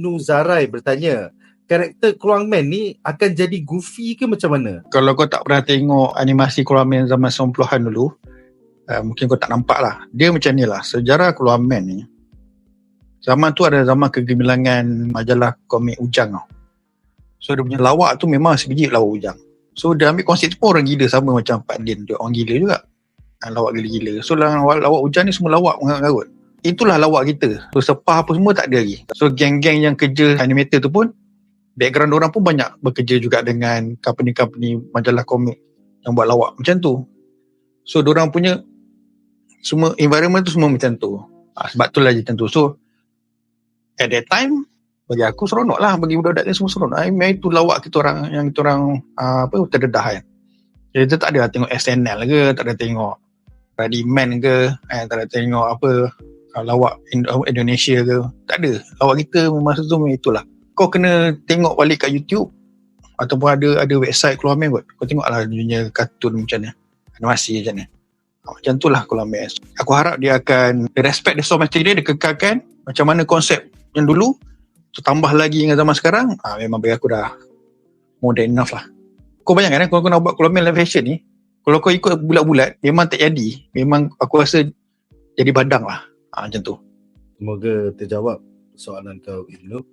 Ibnu Zarai bertanya, karakter Keluang Man ni akan jadi goofy ke macam mana? Kalau kau tak pernah tengok animasi Keluar Man zaman 90-an dulu, uh, mungkin kau tak nampak lah. Dia macam ni lah, sejarah Keluar Man ni, zaman tu ada zaman kegemilangan majalah komik Ujang tau. So dia punya lawak tu memang sebiji lawak Ujang. So dia ambil konsep tu pun orang gila sama macam Pak Din, dia orang gila juga. Uh, lawak gila-gila. So lawak, lawak Ujang ni semua lawak mengarut-garut. Itulah lawak kita. So sepah apa semua tak ada lagi. So geng-geng yang kerja animator tu pun background orang pun banyak bekerja juga dengan company-company majalah komik yang buat lawak macam tu. So orang punya semua environment tu semua macam tu. Ha, sebab tu lah macam tu. So at that time bagi aku seronok lah bagi budak-budak ni semua seronok. Mean, itu lawak kita orang yang kita orang uh, apa terdedah kan. Jadi kita tak ada tengok SNL ke, tak ada tengok Ready Man ke, eh, tak ada tengok apa lawak Indonesia ke. Tak ada. Lawak kita masa tu memang itulah kau kena tengok balik kat YouTube ataupun ada ada website keluar main kot. Kau tengoklah dunia kartun macam ni. Animasi macam ni. Ha, macam tu lah keluar main. Aku harap dia akan respect the source material, dia kekalkan macam mana konsep yang dulu tu tambah lagi dengan zaman sekarang. Ha, memang bagi aku dah more than enough lah. Kau bayangkan eh, kalau kau nak buat keluar main live fashion ni, kalau kau ikut bulat-bulat, memang tak jadi. Memang aku rasa jadi badang lah. Ha, macam tu. Semoga terjawab soalan kau Ibnu.